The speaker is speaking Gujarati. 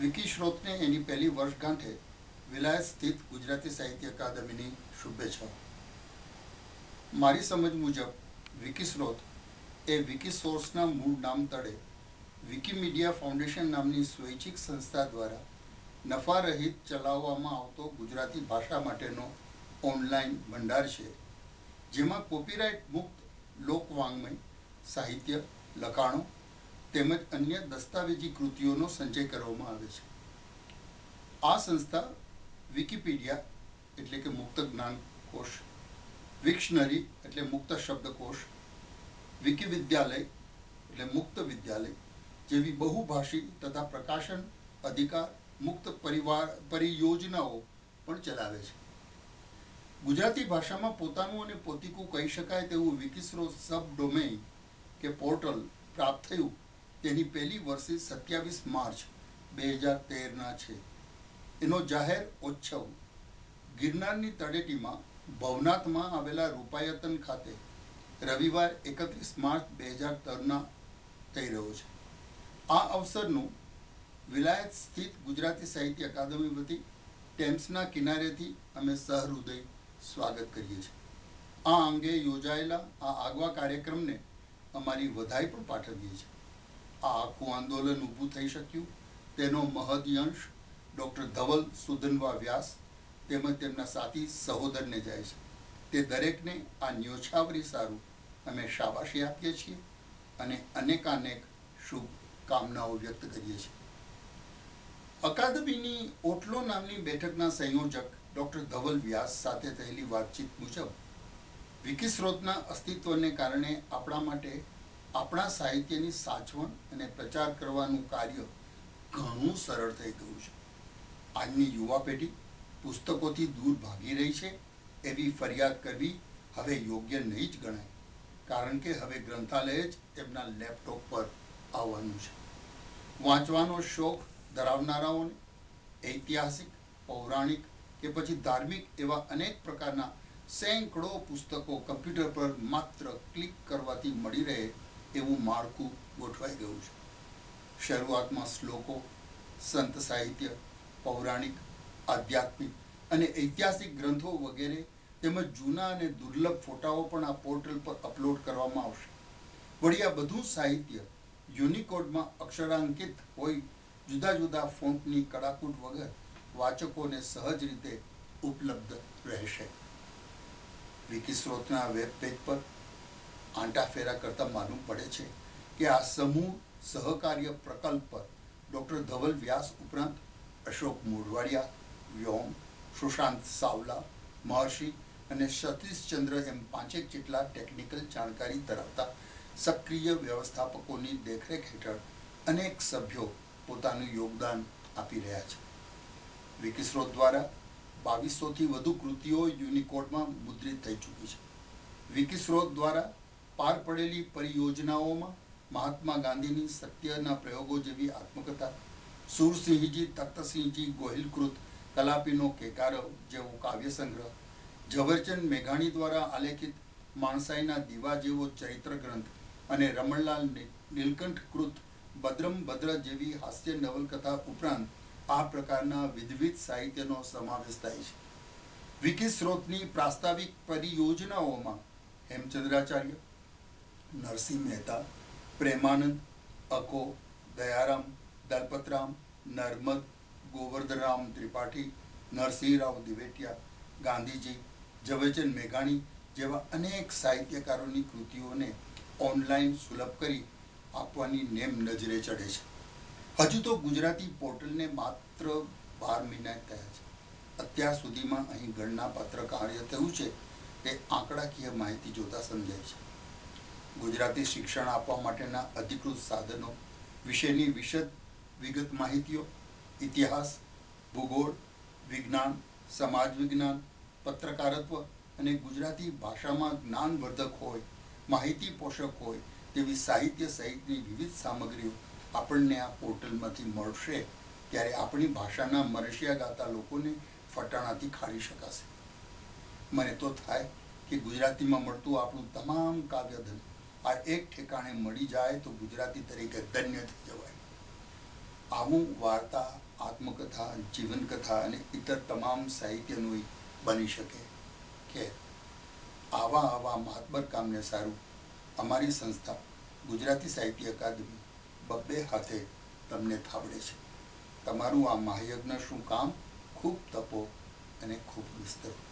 વિકી શ્રોતને એની પહેલી વર્ષગાંઠે વિલાયત સ્થિત ગુજરાતી સાહિત્ય અકાદમીની શુભેચ્છાઓ. મારી સમજ મુજબ, વિકી સ્રોત એ વિકી સોર્સના મૂળ નામ તળે વિકીમીડિયા ફાઉન્ડેશન નામની સ્વૈચ્છિક સંસ્થા દ્વારા નફારહિત ચલાવવામાં આવતો ગુજરાતી ભાષા માટેનો ઓનલાઈન ભંડાર છે, જેમાં કોપીરાઇટ મુક્ત લોકવાંગ્મય સાહિત્ય લખાણો તેમજ અન્ય દસ્તાવેજી કૃતિઓનો સંચય કરવામાં આવે છે. આ સંસ્થા વિકિપીડિયા એટલે કે મુક્ત જ્ઞાન કોષ, વિક્શનરી એટલે મુક્ત શબ્દકોશ વિકિવિદ્યાલય એટલે મુક્ત વિદ્યાલય જેવી બહુભાષી તથા પ્રકાશન અધિકાર મુક્ત પરિવાર પરિયોજનાઓ પણ ચલાવે છે. ગુજરાતી ભાષામાં પોતાનું અને પોતિકું કહી શકાય તેવું વિકિસ્રો સબ ડોમેઇન કે પોર્ટલ પ્રાપ્ત થયું તેની પહેલી વર્ષે સત્યાવીસ માર્ચ બે હજાર તેરના છે. એનો જાહેર ઉત્સવ ગિરનારની તળેટીમાં ભવનાથમાં આવેલા રૂપાયતન ખાતે રવિવાર એકત્રીસ માર્ચ બે હજાર તેરના થઈ રહ્યો છે. આ અવસરનું વિલાયત સ્થિત ગુજરાતી સાહિત્ય અકાદમી વતી ટેમ્સના કિનારેથી અમે સહૃદય સ્વાગત કરીએ છીએ. આ અંગે યોજાયેલા આ આગવા કાર્યક્રમને અમારી વધાઈ પણ પાઠવીએ છીએ. આ આખું આંદોલન ઊભું થઈ શક્યું. તેનો મહદયંશ ડૉક્ટર ધવલ સુધનવા વ્યાસ તેમજ તેમના સાથી સહોદરને જાય છે. તે દરેકને આ ન્યોછાવરી સારું અમે શાબાશી આપીએ છીએ અને અનેકાનેક શુભ કામનાઓ વ્યક્ત કરીએ છીએ. અકાદમીની ઓટલો નામની બેઠકના સંયોજક ડૉક્ટર ધવલ વ્યાસ સાથે થયેલી વાતચીત મુજબ વિકિસ્રોતના અસ્તિત્વને કારણે આપણા માટે આપણા સાહિત્યની સાચવણ અને પ્રચાર કરવાનું કાર્ય ઘણું સરળ થઈ ગયું છે. આજની યુવા પેઢી પુસ્તકોથી દૂર ભાગી રહી છે એવી ફરિયાદ કરવી હવે યોગ્ય નહીં જ ગણાય, કારણ કે હવે ગ્રંથાલય જ તેમના લેપટોપ પર આવવાનું છે. વાંચવાનો શોખ ધરાવનારાઓને, ઐતિહાસિક, પૌરાણિક કે પછી ધાર્મિક એવા અનેક પ્રકારના સેંકડો પુસ્તકો કમ્પ્યુટર પર માત્ર ક્લિક કરવાથી મળી રહે એવું માળખું ગોઠવાઈ ગયું છે. શરૂઆતમાં શ્લોકો, સંત સાહિત્ય, પૌરાણિક, આધ્યાત્મિક અને ઐતિહાસિક ગ્રંથો વગેરે તેમજ જૂના અને દુર્લભ ફોટાઓ પણ આ પોર્ટલ પર અપલોડ કરવામાં આવશે. વળી આ બધું સાહિત્ય યુનિકોડમાં અક્ષરાંકિત હોય, જુદા જુદા ફોન્ટની કડાકૂટ વગર વાચકોને સહજ રીતે ઉપલબ્ધ રહેશે. વિકિસ્રોતના વેબ પેજ પર આંટાફેરા કરતાં માલુમ પડે છે કે આ સમૂહ સહકાર્ય પ્રકલ્પ પર ડૉક્ટર ધવલ વ્યાસ ઉપરાંત અશોક મોઢવાડિયા, વ્યોમ, સુશાંત સાવલા, મહર્ષિ અને સતીશચંદ્ર એમ પાંચેક જેટલા ટેકનિકલ જાણકારી ધરાવતા સક્રિય વ્યવસ્થાપકોની દેખરેખ હેઠળ અનેક સભ્યો પોતાનું યોગદાન આપી રહ્યા છે. વિકિસ્રોત દ્વારા બાવીસોથી વધુ કૃતિઓ યુનિકોડમાં મુદ્રિત થઈ ચૂકી છે. વિકિસ્રોત દ્વારા પાર પડેલી પરિયોજનાઓમાં મહાત્મા ગાંધીની સત્યના પ્રયોગો જેવી આત્મકથા, સુરસિંહજી, તખ્તસિંહજી, ગોહિલકૃત, કલાપીનો કેકારવ જેવો કાવ્ય સંગ્રહ ઝવેરચંદ મેઘાણી દ્વારા આલેખિત માણસાઈના દીવા જેવો ચરિત્ર ગ્રંથ અને રમણલાલ નીલકંઠ કૃત ભદ્રમ ભદ્ર જેવી હાસ્ય નવલકથા ઉપરાંત આ પ્રકારના વિધવિધ સાહિત્યનો સમાવેશ થાય છે. વિકી સ્રોતની પ્રાસ્તાવિક પરિયોજનાઓમાં હેમચંદ્રાચાર્ય નરસિંહ મહેતા, પ્રેમાનંદ, અકો, દયારામ, દલપતરામ, નર્મદ, ગોવર્ધનરામ ત્રિપાઠી, નરસિંહરાવ દિવેટિયા, ગાંધીજી, ઝવેરચંદ મેઘાણી જેવા અનેક સાહિત્યકારોની કૃતિઓને ઓનલાઈન સુલભ કરી આપવાની નેમ નજરે ચડે છે. હજુ તો ગુજરાતી પોર્ટલને માત્ર બાર મહિના થયા છે. અત્યાર સુધીમાં અહીં ગણના પત્ર કાર્ય થયું છે તે આંકડાકીય માહિતી જોતા સમજાય છે. ગુજરાતી શિક્ષણ આપવા માટેના અધિકૃત સાધનો વિશેની વિશદ વિગત માહિતીઓ, ઇતિહાસ, ભૂગોળ, વિજ્ઞાન, સમાજ વિજ્ઞાન, પત્રકારત્વ અને ગુજરાતી ભાષામાં જ્ઞાનવર્ધક હોય, માહિતી પોષક હોય તેવી સાહિત્ય સહિતની વિવિધ સામગ્રીઓ આપણને આ પોર્ટલમાંથી મળશે ત્યારે આપણી ભાષાના મરશિયા ગાતા લોકોને ફટાણાથી ખાડી શકાશે. મને તો થાય કે ગુજરાતીમાં મળતું આપણું તમામ કાવ્યધન આ એક ઠેકાણે મળી જાય તો ગુજરાતી તરીકે ધન્ય થઈ જવાય. આવું વાર્તા, આત્મકથા, જીવનકથા અને ઇતર તમામ સાહિત્યનું બની શકે કે આવા આવા મહાત્મર કામને સારું અમારી સંસ્થા, ગુજરાતી સાહિત્ય અકાદમી, બબ્બે હાથે તમને થાબડે છે. તમારું આ મહાયજ્ઞ શું કામ? ખૂબ તપો અને ખૂબ વિસ્તરો.